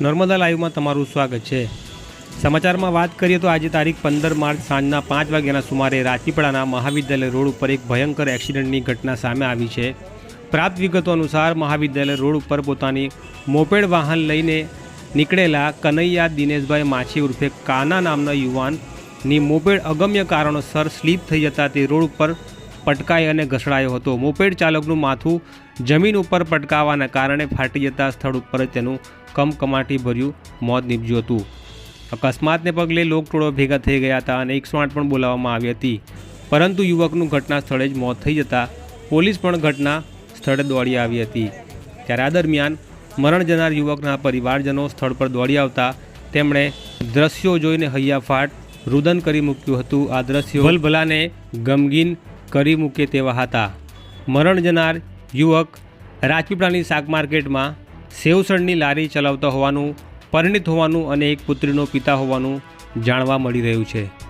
નર્મદા લાઈવમાં તમારું સ્વાગત છે. સમાચારમાં વાત કરીએ તો આજે તારીખ પંદર માર્ચ સાંજના પાંચ વાગ્યાના સુમારે રાજપીપળાના મહાવિદ્યાલય રોડ ઉપર એક ભયંકર એક્સિડન્ટની ઘટના સામે આવી છે. પ્રાપ્ત વિગતો અનુસાર મહાવિદ્યાલય રોડ ઉપર પોતાની મોપેડ વાહન લઈને નીકળેલા કનૈયા દિનેશભાઈ માછી ઉર્ફે કાના નામના યુવાનની મોપેડ અગમ્ય કારણોસર સ્લીપ થઈ જતાં તે રોડ ઉપર પટકાઈ અને ઘસડાયો હતો. મોપેડ ચાલકનું માથું જમીન ઉપર પટકાવાના કારણે ફાટી જતા સ્થળ ઉપર જ તેનું કમકમાટી ભર્યું મોત નીપજ્યું હતું. અકસ્માતને પગલે લોકટોળો ભેગા થઈ ગયા હતા અને એકસો આઠ પણ બોલાવવામાં આવી હતી. પરંતુ યુવકનું ઘટના સ્થળે જ મોત થઈ જતાં પોલીસ પણ ઘટના સ્થળે દોડી આવી હતી. ત્યારે આ દરમિયાન મરણ જનાર યુવકના પરિવારજનો સ્થળ પર દોડી આવતા તેમણે દ્રશ્યો જોઈને હૈયાફાટ રુદન કરી મૂક્યું હતું. આ દ્રશ્યો ભલભલાને ગમગીન કરી મૂકે તેવા હતા. મરણ જનાર યુવક રાજપીપળાની શાક માર્કેટમાં સેવસણની લારી ચલાવતા હોવાનું, પરિણિત હોવાનું અને એક પુત્રીનો પિતા હોવાનું જાણવા મળી રહ્યું છે.